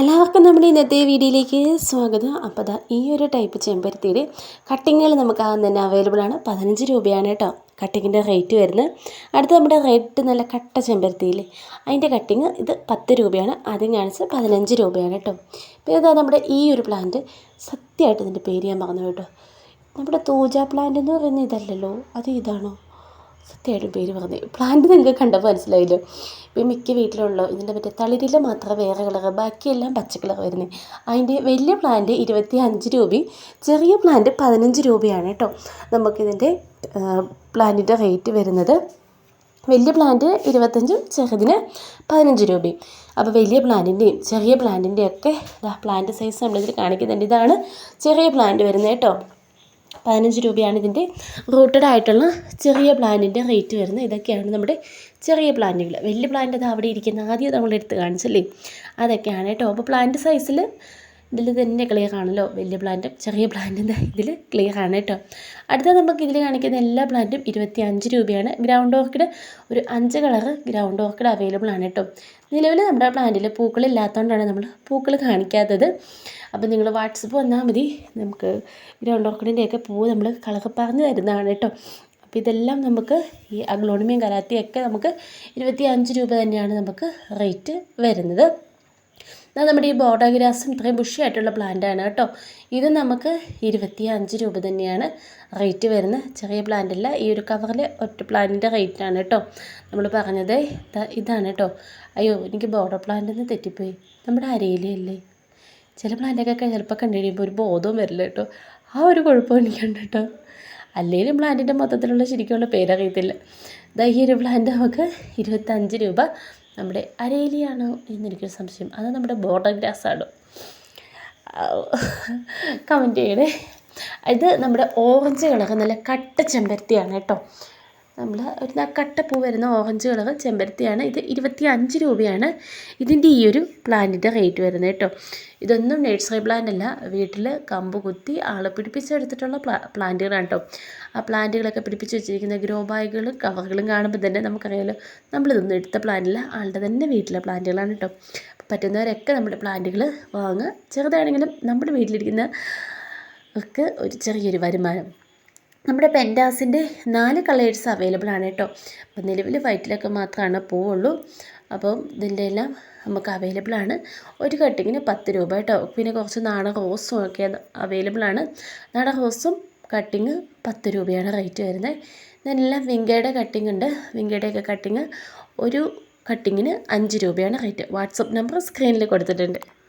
എല്ലാവർക്കും നമ്മുടെ ഇന്നത്തെ വീഡിയോയിലേക്ക് സ്വാഗതം. അപ്പോൾ ദാ ഈ ഒരു ടൈപ്പ് ചെമ്പരത്തിയുടെ കട്ടിങ്ങുകൾ നമുക്ക് ആദ്യം തന്നെ അവൈലബിൾ ആണ്. പതിനഞ്ച് രൂപയാണ് കേട്ടോ കട്ടിങ്ങിന്റെ റേറ്റ് വരുന്നത്. അടുത്ത് നമ്മുടെ റെഡ് നല്ല കട്ട ചെമ്പരത്തിയില്ലേ അതിന്റെ കട്ടിങ് ഇത് പത്ത് രൂപയാണ്. ആദ്യം കാണിച്ചത് പതിനഞ്ച് രൂപയാണ് കേട്ടോ. പിന്നെ ഇതാ നമ്മുടെ ഈ ഒരു പ്ലാന്റ് സത്യമായിട്ട് ഇതിന്റെ പേര് ഞാൻ പറഞ്ഞു കേട്ടോ. നമ്മുടെ തൂജ പ്ലാന്റ് എന്ന് പറയുന്നത് ഇതല്ലല്ലോ. അത് ഇതാണോ? സത്യമായിട്ടും പേര് പറഞ്ഞു പ്ലാന്റ് നിങ്ങൾക്ക് കണ്ടപ്പോൾ മനസ്സിലായില്ലോ? ഇപ്പം മിക്ക വീട്ടിലുള്ള ഇതിന്റെ മറ്റേ തളിരില മാത്രം വേറെ കളർ ബാക്കിയെല്ലാം പച്ച കളർ വരുന്നത് അതിന്റെ വലിയ പ്ലാന്റ് ഇരുപത്തി അഞ്ച് രൂപയും ചെറിയ പ്ലാന്റ് പതിനഞ്ച് രൂപയാണ് കേട്ടോ. നമുക്കിതിന്റെ പ്ലാന്റിന്റെ റേറ്റ് വരുന്നത്. വലിയ പ്ലാന്റ് ഇരുപത്തഞ്ചും ചെറുതിന് പതിനഞ്ച് രൂപയും. അപ്പോൾ വലിയ പ്ലാന്റിന്റെയും ചെറിയ പ്ലാന്റിന്റെയും ഒക്കെ പ്ലാന്റ് സൈസ് നമ്മളിതിൽ കാണിക്കുന്നുണ്ട്. ഇതാണ് ചെറിയ പ്ലാന്റ് വരുന്നത് കേട്ടോ. പതിനഞ്ച് രൂപയാണ് ഇതിന്റെ റൂട്ടഡ് ആയിട്ടുള്ള ചെറിയ പ്ലാന്റിന്റെ റേറ്റ് വരുന്നത്. ഇതൊക്കെയാണ് നമ്മുടെ ചെറിയ പ്ലാന്റുകൾ. വലിയ പ്ലാന്റ് അത് അവിടെ ഇരിക്കുന്ന ആദ്യം നമ്മൾ എടുത്ത് കാണിച്ചല്ലേ? അതൊക്കെയാണ് കേട്ടോ. അപ്പോൾ പ്ലാന്റ് സൈസിൽ ഇതിൽ തന്നെ ക്ലിയർ ആണല്ലോ. വലിയ പ്ലാന്റും ചെറിയ പ്ലാന്റും ഇതിൽ ക്ലിയർ ആണ് കേട്ടോ. അടുത്ത നമുക്ക് ഇതിൽ കാണിക്കുന്ന എല്ലാ പ്ലാന്റും ഇരുപത്തി അഞ്ച് രൂപയാണ്. ഗ്രൗണ്ട് ഓർക്കിഡ് ഒരു അഞ്ച് കളറ് ഗ്രൗണ്ട് ഓർക്കിഡ് അവൈലബിൾ ആണ് കേട്ടോ. നിലവിൽ നമ്മുടെ പ്ലാന്റിൽ പൂക്കളില്ലാത്തതുകൊണ്ടാണ് നമ്മൾ പൂക്കൾ കാണിക്കാത്തത്. അപ്പോൾ നിങ്ങൾ വാട്സപ്പ് വന്നാൽ മതി. നമുക്ക് ഗ്രൗണ്ട് ഓർക്കിഡിന്റെയൊക്കെ പൂ നമ്മൾ കളർ പറഞ്ഞു തരുന്നതാണ് കേട്ടോ. അപ്പോൾ ഇതെല്ലാം നമുക്ക് ഈ അഗ്ലോണിമിയും കലാത്തിയൊക്കെ നമുക്ക് ഇരുപത്തി അഞ്ച് രൂപ തന്നെയാണ് നമുക്ക് റേറ്റ് വരുന്നത്. എന്നാൽ നമ്മുടെ ഈ ബോഡോഗ്രാസും ഇത്രയും ബുഷിയായിട്ടുള്ള ആണ് കേട്ടോ. ഇത് നമുക്ക് ഇരുപത്തി അഞ്ച് രൂപ തന്നെയാണ് റേറ്റ് വരുന്നത്. ചെറിയ പ്ലാന്റ് അല്ല ഈ ഒരു കവറിൽ ഒറ്റ പ്ലാന്റിന്റെ റേറ്റാണ് കേട്ടോ. നമ്മൾ പറഞ്ഞത് ഇതാണ് കേട്ടോ. അയ്യോ എനിക്ക് ബോർഡർ പ്ലാന്റ് തെറ്റിപ്പോയി. നമ്മുടെ അരയിലല്ലേ ചില പ്ലാന്റൊക്കെ ചിലപ്പോൾ കണ്ടു കഴിയുമ്പോൾ ഒരു ബോധവും വരില്ല കേട്ടോ. ആ ഒരു കുഴപ്പം എനിക്കുണ്ട് കേട്ടോ. അല്ലെങ്കിലും പ്ലാന്റിന്റെ മൊത്തത്തിലുള്ള ശരിക്കുള്ള പേരറിയത്തില്ല. ഇതാ ഈ ഒരു പ്ലാന്റ് നമുക്ക് ഇരുപത്തഞ്ച് രൂപ നമ്മുടെ അരേലിയാണോ എന്നെനിക്കൊരു സംശയം. അത് നമ്മുടെ ബോർഡർ ഗ്രാസ് ആണോ. കമന്റ് ചെയ്യണേ. ഇത് നമ്മുടെ ഓറഞ്ച് കളർ നല്ല കട്ട ചെമ്പരത്തിയാണ് കേട്ടോ. നമ്മൾ ഒരു കട്ടപ്പൂ വരുന്ന ഓറഞ്ച് കളർ ചെമ്പരത്തിയാണ്. ഇത് ഇരുപത്തി അഞ്ച് രൂപയാണ്. ഇതിന്റെ ഈ ഒരു പ്ലാന്റിന്റെ റേറ്റ് വരുന്നത് കേട്ടോ. ഇതൊന്നും നഴ്സറി പ്ലാന്റ് അല്ല. വീട്ടിൽ കമ്പ് കുത്തി ആൾ പിടിപ്പിച്ചെടുത്തിട്ടുള്ള പ്ലാ പ്ലാന്റുകളാണ് കേട്ടോ. ആ പ്ലാന്റുകളൊക്കെ പിടിപ്പിച്ച് വെച്ചിരിക്കുന്ന ഗ്രോ ബാഗുകളും കവറുകളും കാണുമ്പോൾ തന്നെ നമുക്കറിയാലോ നമ്മളിതൊന്നും എടുത്ത പ്ലാന്റില്ല ആളുടെ തന്നെ വീട്ടിലെ പ്ലാന്റുകളാണ് കേട്ടോ. പറ്റുന്നവരൊക്കെ നമ്മുടെ പ്ലാന്റുകൾ വാങ്ങുക. ചെറുതാണെങ്കിലും നമ്മുടെ വീട്ടിലിരിക്കുന്ന ഒക്കെ ഒരു ചെറിയൊരു വരുമാനം. നമ്മുടെ പെന്റാസിന്റെ നാല് കളേഴ്സ് അവൈലബിൾ ആണ് കേട്ടോ. അപ്പം നിലവിൽ വൈറ്റിലൊക്കെ മാത്രമാണ് പോവുള്ളൂ. അപ്പം ഇതിന്റെ എല്ലാം നമുക്ക് അവൈലബിൾ ആണ്. ഒരു കട്ടിങ്ങിന് പത്ത് രൂപ കേട്ടോ. പിന്നെ കുറച്ച് നാടൻ റോസും ഒക്കെ അവൈലബിൾ ആണ്. നാടൻ റോസും കട്ടിങ് പത്ത് രൂപയാണ് റേറ്റ് വരുന്നത്. ഇതെല്ലാം വിങ്കയുടെ കട്ടിങ് ഉണ്ട്. വിങ്കയുടെയൊക്കെ കട്ടിങ് ഒരു കട്ടിങ്ങിന് അഞ്ച് രൂപയാണ് റേറ്റ് വാട്സപ്പ് നമ്പർ സ്ക്രീനിൽ കൊടുത്തിട്ടുണ്ട്.